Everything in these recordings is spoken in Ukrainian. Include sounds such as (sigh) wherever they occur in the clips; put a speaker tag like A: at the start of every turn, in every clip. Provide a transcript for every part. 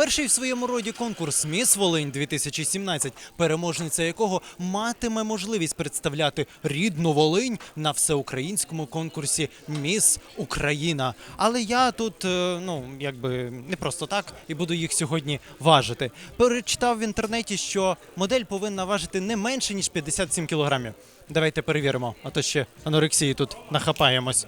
A: Перший в своєму роді конкурс Міс Волинь 2017, переможниця якого матиме можливість представляти рідну Волинь на всеукраїнському конкурсі Міс Україна. Але я тут, е, ну якби не просто так, і буду їх сьогодні важити. Перечитав в інтернеті, що модель повинна важити не менше ніж 57 кілограмів. Давайте перевіримо, а то ще анорексії тут нахапаємось.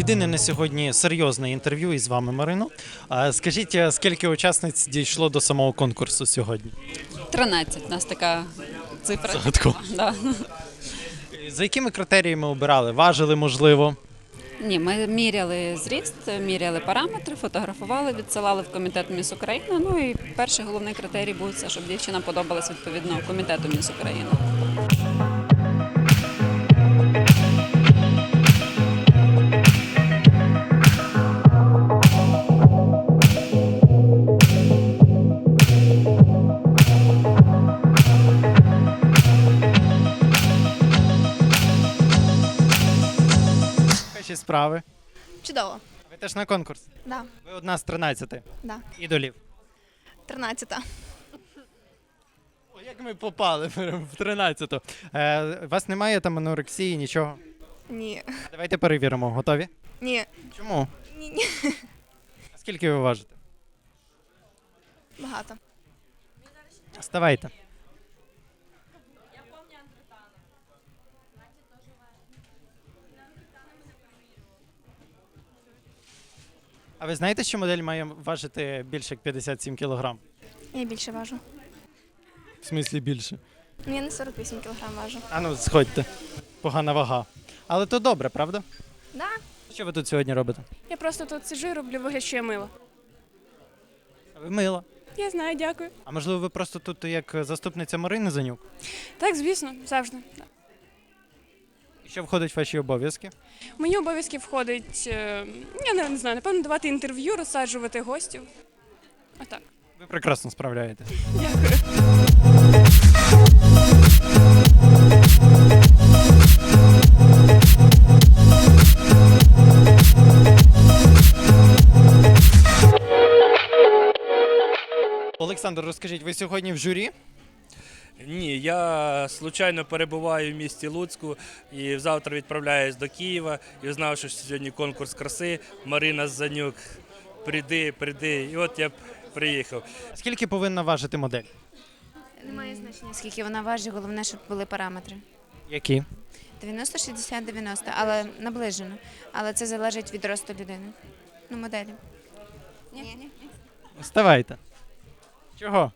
A: Єдине на сьогодні серйозне інтерв'ю із вами, Марино. Скажіть, скільки учасниць дійшло до самого конкурсу сьогодні?
B: 13 у нас така цифра.
A: Загадково. (laughs)
B: Да.
A: За якими критеріями обирали? Важили, можливо.
B: Ні, ми міряли зріст, міряли параметри, фотографували, відсилали в комітет Міс Україна. Ну і перший головний критерій був це, щоб дівчина подобалась відповідно комітету Міс Україна.
A: Справи.
C: Чудово.
A: Ви теж на конкурс.
C: Да,
A: Ви одна з 13
C: да.
A: ідолів.
C: 13.
A: О, як ми попали (laughs) в 13-ту. Е, у вас немає там анорексії, нічого.
C: Ні.
A: Давайте перевіримо. Готові?
C: Ні.
A: Чому?
C: Ні, ні.
A: А Скільки ви важите?
C: Багато.
A: Вставайте. А ви знаєте, що модель має важити більше як 57 кілограм?
C: Я більше важу.
A: В смислі більше.
C: Ну, я не 48 кг важу.
A: А ну, сходьте. Погана вага. Але то добре, правда?
C: Да.
A: Що ви тут сьогодні робите?
D: Я просто тут сиджу і роблю вигляд, що я мила.
A: А Ви мила.
D: Я знаю, дякую.
A: А можливо, ви просто тут як заступниця Марини Занюк?
D: Так, звісно, завжди.
A: Що входить в ваші обов'язки?
D: Мої обов'язки входить, е, я не, не знаю, напевно, давати інтерв'ю, розсаджувати гостів. А так.
A: Ви прекрасно справляєтесь.
D: Дякую.
A: Олександр, розкажіть, ви сьогодні в журі?
E: Ні, я случайно перебуваю в місті Луцьку і завтра відправляюсь до Києва і знав, що сьогодні конкурс краси. Марина Занюк. Прийди, прийди. І от я приїхав.
A: Скільки повинна важити модель?
F: Немає значення, скільки вона важить, головне, щоб були параметри.
A: Які?
F: 90, 60, 90, але наближено. Але це залежить від росту людини. Ну, моделі. Ні, ні.
A: Вставайте. Чого?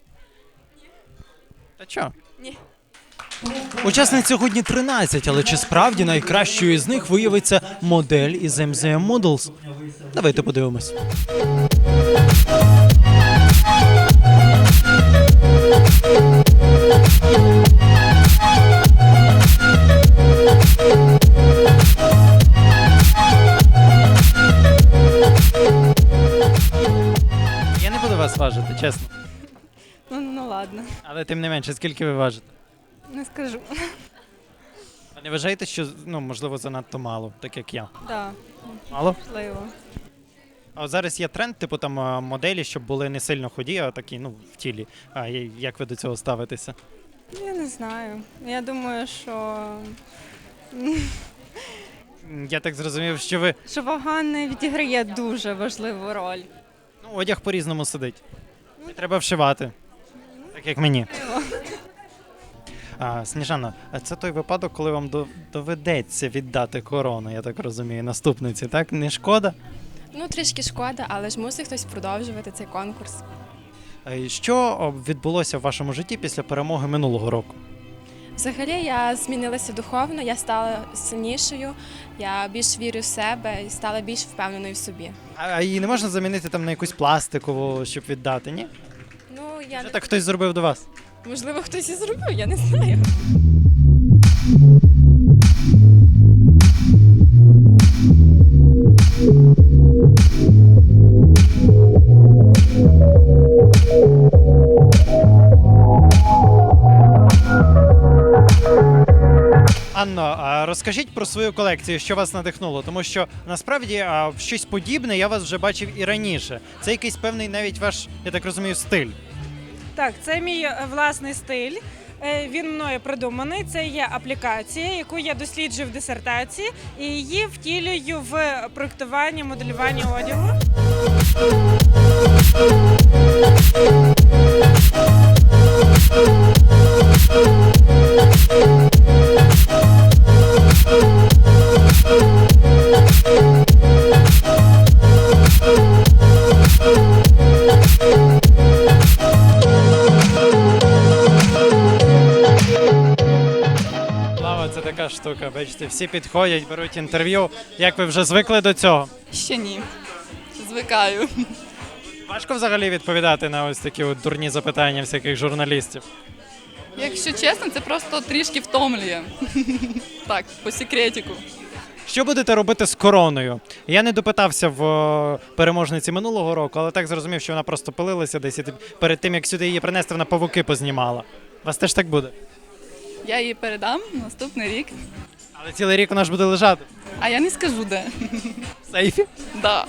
A: Та чо?
D: Ні.
A: Учасниць сьогодні 13, але чи справді найкращою з них виявиться модель із MZM Models? Давайте подивимось. Я не буду вас важити, чесно.
D: Ну, ладно,
A: Але тим не менше, скільки ви важите?
D: не скажу.
A: А не вважаєте, що ну, можливо занадто мало, так як я?
D: Так,
A: Мало?
D: можливо.
A: А от зараз є тренд, типу там а, моделі, щоб були не сильно ході, а такі, ну, в тілі. А я- як ви до цього ставитеся?
D: Я не знаю. Я думаю, що,
A: М, Я так зрозумів, що ви
D: що вага не відіграє дуже важливу роль.
A: ну, одяг по-різному сидить. І треба вшивати. Так як мені. А, Сніжана, а це той випадок, коли вам до- доведеться віддати корону, я так розумію, наступниці, так? Не шкода?
G: Ну, трішки шкода, але ж мусить хтось продовжувати цей конкурс.
A: А Що відбулося в вашому житті після перемоги минулого року?
G: Взагалі я змінилася духовно, я стала сильнішою, я більш вірю в себе і стала більш впевненою в собі.
A: А, а її не можна замінити там на якусь пластикову, щоб віддати, ні?
G: Ну, я
A: Вже
G: не...
A: так хтось зробив до вас.
G: Можливо, хтось і зробив, я не знаю.
A: Анна, Розкажіть про свою колекцію, що вас надихнуло, тому що насправді щось подібне я вас вже бачив і раніше. Це якийсь певний навіть ваш, я так розумію, стиль.
H: Так, це мій е, власний стиль. Е, Він мною придуманий. Це є аплікація, яку я досліджую в дисертації, і її втілюю в проєктуванні, моделюванні одягу.
A: Штука. Бачите, всі підходять, беруть інтерв'ю. Як ви вже звикли до цього?
I: Ще ні. Звикаю.
A: Важко взагалі відповідати на ось такі от дурні запитання всяких журналістів.
I: Якщо чесно, це просто трішки втомлює. (laughs) Так, по секретику.
A: Що будете робити з короною? Я не допитався в е, переможниці минулого року, але так зрозумів, що вона просто пилилася десь і перед тим, як сюди її принести, вона павуки познімала. У вас теж так буде?
I: Я її передам наступний рік.
A: Але цілий рік вона ж буде лежати.
I: А я не скажу де.
A: В сейфі?
I: Да.